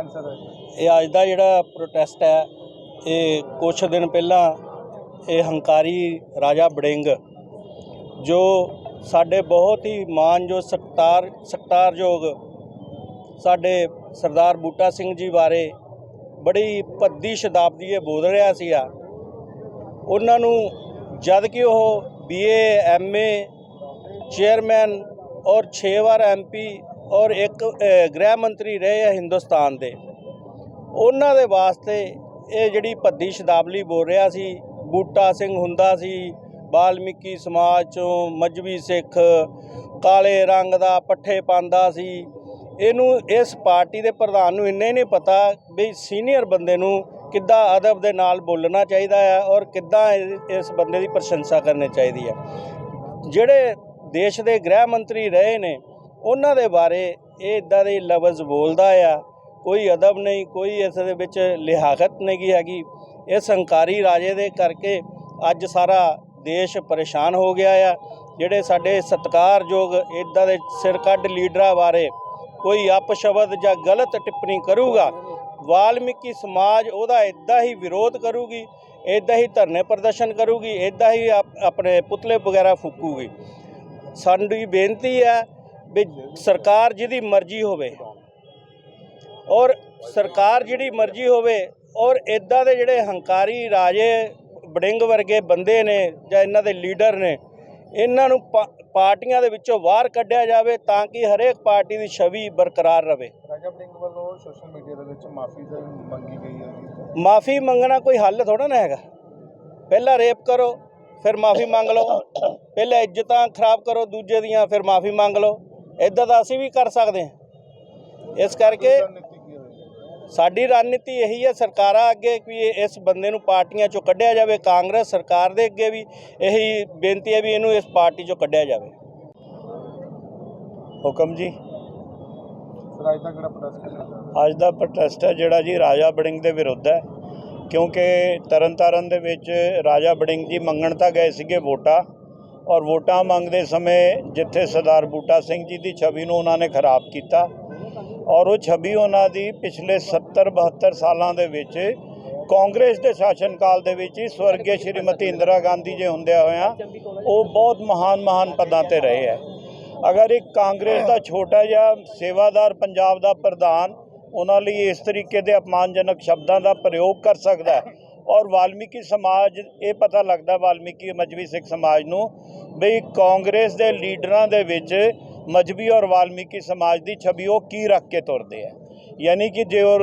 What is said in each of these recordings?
ਇਹ ਅੱਜ ਦਾ ਜਿਹੜਾ ਪ੍ਰੋਟੈਸਟ ਹੈ, ਇਹ ਕੁਝ ਦਿਨ ਪਹਿਲਾਂ ਇਹ ਹੰਕਾਰੀ ਰਾਜਾ ਬੜਿੰਗ, ਜੋ ਸਾਡੇ ਬਹੁਤ ਹੀ ਮਾਨਯੋਗ ਸਤਿਕਾਰ, ਸਤਿਕਾਰਯੋਗ ਸਾਡੇ ਸਰਦਾਰ ਬੂਟਾ ਸਿੰਘ ਜੀ ਬਾਰੇ ਬੜੀ ਭੱਦੀ ਸ਼ਤਾਬਦੀ ਇਹ ਬੋਲ ਰਿਹਾ ਸੀਗਾ। ਉਹਨਾਂ ਨੂੰ ਜਦ ਕਿ ਉਹ ਬੀਏ ਐਮਏ ਚੇਅਰਮੈਨ ਔਰ 6 ਵਾਰ ਐਮਪੀ ਔਰ ਇੱਕ ਗ੍ਰਹਿ ਮੰਤਰੀ ਰਹੇ ਆ ਹਿੰਦੁਸਤਾਨ ਦੇ। ਉਹਨਾਂ ਦੇ ਵਾਸਤੇ ਇਹ ਜਿਹੜੀ ਭੱਦੀ ਸ਼ਤਾਬਦੀ ਬੋਲ ਰਿਹਾ ਸੀ, ਬੂਟਾ ਸਿੰਘ ਹੁੰਦਾ ਸੀ, ਬਾਲਮੀਕੀ ਸਮਾਜ ਚੋਂ ਮਜਬੀ ਸਿੱਖ, ਕਾਲੇ ਰੰਗ ਦਾ ਪੱਠੇ ਪਾਉਂਦਾ ਸੀ। ਇਹਨੂੰ, ਇਸ ਪਾਰਟੀ ਦੇ ਪ੍ਰਧਾਨ ਨੂੰ ਇੰਨੇ ਨਹੀਂ ਪਤਾ ਵੀ ਸੀਨੀਅਰ ਬੰਦੇ ਨੂੰ ਕਿੱਦਾਂ ਅਦਬ ਦੇ ਨਾਲ ਬੋਲਣਾ ਚਾਹੀਦਾ ਹੈ ਔਰ ਕਿੱਦਾਂ ਇਸ ਬੰਦੇ ਦੀ ਪ੍ਰਸ਼ੰਸਾ ਕਰਨੀ ਚਾਹੀਦੀ ਹੈ। ਜਿਹੜੇ ਦੇਸ਼ ਦੇ ਗ੍ਰਹਿ ਮੰਤਰੀ ਰਹੇ ਨੇ ਉਹਨਾਂ ਦੇ ਬਾਰੇ ਇਹ ਇਦਾਂ ਦੇ ਲਫ਼ਜ਼ ਬੋਲਦਾ ਆ, ਕੋਈ ਅਦਬ ਨਹੀਂ, ਕੋਈ ਇਸ ਦੇ ਵਿੱਚ ਲਿਹਾਕਤ ਨਹੀਂ ਹੈਗੀ। ਇਸ ਹੰਕਾਰੀ ਰਾਜੇ ਦੇ ਕਰਕੇ ਅੱਜ ਸਾਰਾ ਦੇਸ਼ ਪਰੇਸ਼ਾਨ ਹੋ ਗਿਆ ਆ। ਜਿਹੜੇ ਸਾਡੇ ਸਤਿਕਾਰਯੋਗ ਇਦਾਂ ਦੇ ਸਿਰ ਕੱਢ ਲੀਡਰਾਂ ਬਾਰੇ ਕੋਈ ਅਪਸ਼ਬਦ ਜਾਂ ਗਲਤ ਟਿੱਪਣੀ ਕਰੂਗਾ, ਵਾਲਮੀਕੀ ਸਮਾਜ ਉਹਦਾ ਇਦਾਂ ਹੀ ਵਿਰੋਧ ਕਰੂਗੀ, ਇਦਾਂ ਹੀ ਧਰਨੇ ਪ੍ਰਦਰਸ਼ਨ ਕਰੂਗੀ, ਇਦਾਂ ਹੀ ਆਪਣੇ ਪੁਤਲੇ ਵਗੈਰਾ ਫੂਕੂਗੀ। ਸਾਡੀ ਬੇਨਤੀ ਹੈ ਵੀ ਸਰਕਾਰ ਜਿਹਦੀ ਮਰਜ਼ੀ ਹੋਵੇ। ਔਰ ਸਰਕਾਰ ਜਿਹੜੀ ਮਰਜ਼ੀ ਹੋਵੇ ਔਰ ਇਦਾਂ ਦੇ ਜਿਹੜੇ ਹੰਕਾਰੀ ਰਾਜੇ ਬੜਿੰਗ ਵਰਗੇ ਬੰਦੇ ਨੇ ਜਾਂ ਇਹਨਾਂ ਦੇ ਲੀਡਰ ਨੇ ਇਹਨਾਂ ਨੂੰ ਪਾਰਟੀਆਂ ਦੇ ਵਿੱਚੋਂ ਬਾਹਰ ਕੱਢਿਆ ਜਾਵੇ ਤਾਂ ਕਿ ਹਰੇਕ ਪਾਰਟੀ ਦੀ ਛਵੀ ਬਰਕਰਾਰ ਰਵੇ ਰਾਜਾ ਬੜਿੰਗ ਵੱਲੋਂ ਸੋਸ਼ਲ ਮੀਡੀਆ ਦੇ ਵਿੱਚ ਮਾਫੀ ਮੰਗੀ ਗਈ ਹੈ ਮਾਫੀ ਮੰਗਣਾ ਕੋਈ ਹੱਲ ਥੋੜਾ ਨਾ ਹੈਗਾ। ਪਹਿਲਾਂ ਰੇਪ ਕਰੋ ਫਿਰ ਮਾਫੀ ਮੰਗ ਲਓ। ਪਹਿਲਾਂ ਇੱਜ਼ਤਾਂ ਖਰਾਬ ਕਰੋ ਦੂਜੇ ਦੀਆਂ ਫਿਰ ਮਾਫੀ ਮੰਗ ਲਓ। ਇਦਾਂ ਦਾ ਅਸੀਂ ਵੀ ਕਰ ਸਕਦੇ ਹਾਂ। ਇਸ ਕਰਕੇ ਸਾਡੀ ਰਣਨੀਤੀ ਇਹੀ ਹੈ ਸਰਕਾਰਾਂ ਅੱਗੇ ਕਿ ਇਹ- ਇਸ ਬੰਦੇ ਨੂੰ ਪਾਰਟੀਆਂ ਚੋਂ ਕੱਢਿਆ ਜਾਵੇ ਕਾਂਗਰਸ ਸਰਕਾਰ ਦੇ ਅੱਗੇ ਵੀ ਇਹੀ ਬੇਨਤੀ ਹੈ ਵੀ ਇਹਨੂੰ ਇਸ ਪਾਰਟੀ ਚੋਂ ਕੱਢਿਆ ਜਾਵੇ। ਹੁਕਮ ਜੀ? ਅੱਜ ਦਾ ਕਿਹੜਾ ਪ੍ਰੋਟੈਸਟ ਅੱਜ ਦਾ ਪ੍ਰੋਟੈਸਟ ਹੈ ਜਿਹੜਾ ਜੀ ਰਾਜਾ ਬੜਿੰਗ ਦੇ ਵਿਰੁੱਧ ਹੈ। ਕਿਉਂਕਿ ਤਰਨਤਾਰਨ ਦੇ ਵਿੱਚ ਰਾਜਾ ਬੜਿੰਗ ਜੀ ਮੰਗਣ ਤਾਂ ਗਏ ਸੀਗੇ ਵੋਟਾਂ। ਔਰ ਵੋਟਾਂ ਮੰਗਦੇ ਸਮੇਂ ਜਿੱਥੇ ਸਰਦਾਰ ਬੂਟਾ ਸਿੰਘ ਜੀ ਦੀ ਛਵੀ ਨੂੰ ਉਹਨਾਂ ਨੇ ਖਰਾਬ ਕੀਤਾ ਔਰ ਉਹ ਛਵੀ ਉਹਨਾਂ ਦੀ ਪਿਛਲੇ 70 72 ਸਾਲਾਂ ਦੇ ਵਿੱਚ ਕਾਂਗਰਸ ਦੇ ਸ਼ਾਸਨ ਕਾਲ ਦੇ ਵਿੱਚ ਹੀ ਸਵਰਗੀ ਸ਼੍ਰੀਮਤੀ ਇੰਦਰਾ ਗਾਂਧੀ ਜੇ ਹੁੰਦਿਆਂ ਹੋਇਆਂ ਉਹ ਬਹੁਤ ਮਹਾਨ ਮਹਾਨ ਪਦਾਂ ਤੇ ਰਹੇ ਹੈ। ਅਗਰ ਇੱਕ ਕਾਂਗਰਸ ਦਾ ਛੋਟਾ ਜਿਹਾ ਸੇਵਾਦਾਰ ਪੰਜਾਬ ਦਾ ਪ੍ਰਧਾਨ ਉਹਨਾਂ ਲਈ ਇਸ ਤਰੀਕੇ ਦੇ ਅਪਮਾਨਜਨਕ ਸ਼ਬਦਾਂ ਦਾ ਪ੍ਰਯੋਗ ਕਰ ਸਕਦਾ ਹੈ ਔਰ ਵਾਲਮੀਕੀ ਸਮਾਜ, ਇਹ ਪਤਾ ਲੱਗਦਾ ਵਾਲਮੀਕੀ ਮਜਬੀ ਸਿੱਖ ਸਮਾਜ ਨੂੰ ਵੀ ਕਾਂਗਰਸ ਦੇ ਲੀਡਰਾਂ ਦੇ ਵਿੱਚ ਮਜਬੀ ਔਰ ਵਾਲਮੀਕੀ ਸਮਾਜ ਦੀ ਛਵੀ ਉਹ ਕੀ ਰੱਖ ਕੇ ਤੁਰਦੇ ਆ। ਯਾਨੀ ਕਿ ਜੇ ਉਹ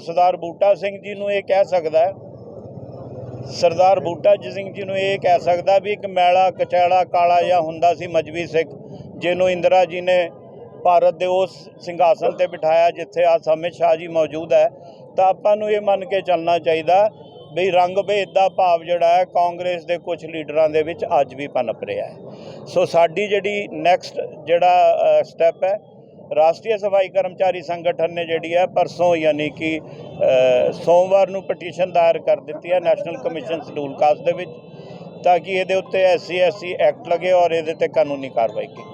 ਸਰਦਾਰ ਬੂਟਾ ਸਿੰਘ ਜੀ ਨੂੰ ਇਹ ਕਹਿ ਸਕਦਾ ਸਰਦਾਰ ਬੂਟਾ ਸਿੰਘ ਜੀ ਨੂੰ ਇਹ ਕਹਿ ਸਕਦਾ ਵੀ ਇੱਕ ਮੈਲਾ ਕਚੈਲਾ ਕਾਲਾ ਜਿਹਾ ਹੁੰਦਾ ਸੀ ਮਜਬੀ ਸਿੱਖ, ਜਿਹਨੂੰ ਇੰਦਰਾ ਜੀ ਨੇ ਭਾਰਤ ਦੇ ਉਸ ਸਿੰਘਾਸਨ ਤੇ ਬਿਠਾਇਆ ਜਿੱਥੇ ਆ ਅਮਿਤ ਸ਼ਾਹ ਜੀ ਮੌਜੂਦ ਹੈ, ਤਾਂ ਆਪਾਂ ਨੂੰ ਇਹ ਮੰਨ ਕੇ ਚੱਲਣਾ ਚਾਹੀਦਾ ਵੀ ਰੰਗ ਭੇਦ ਦਾ ਭਾਵ ਜਿਹੜਾ ਹੈ, ਕਾਂਗਰਸ ਦੇ ਕੁਝ ਲੀਡਰਾਂ ਦੇ ਵਿੱਚ ਅੱਜ ਵੀ ਪਨਪ ਰਿਹਾ ਹੈ। ਸੋ ਸਾਡੀ ਜਿਹੜੀ ਨੈਕਸਟ ਜਿਹੜਾ ਸਟੈਪ ਹੈ, ਰਾਸ਼ਟਰੀ ਸਫ਼ਾਈ ਕਰਮਚਾਰੀ ਸੰਗਠਨ ਨੇ ਜਿਹੜੀ ਹੈ, ਪਰਸੋਂ ਯਾਨੀ ਕਿ ਸੋਮਵਾਰ ਨੂੰ ਪਟੀਸ਼ਨ ਦਾਇਰ ਕਰ ਦਿੱਤੀ ਹੈ ਨੈਸ਼ਨਲ ਕਮਿਸ਼ਨ ਸ਼ਡਿਊਲ ਕਾਸਟ ਦੇ ਵਿੱਚ, ਤਾਂ ਕਿ ਇਹਦੇ ਉੱਤੇ ਐਸਸੀ ਐਸਸੀ ਐਕਟ ਲਗੇ ਔਰ ਇਹਦੇ ਤੇ ਕਾਨੂੰਨੀ ਕਾਰਵਾਈ ਕੀਤੀ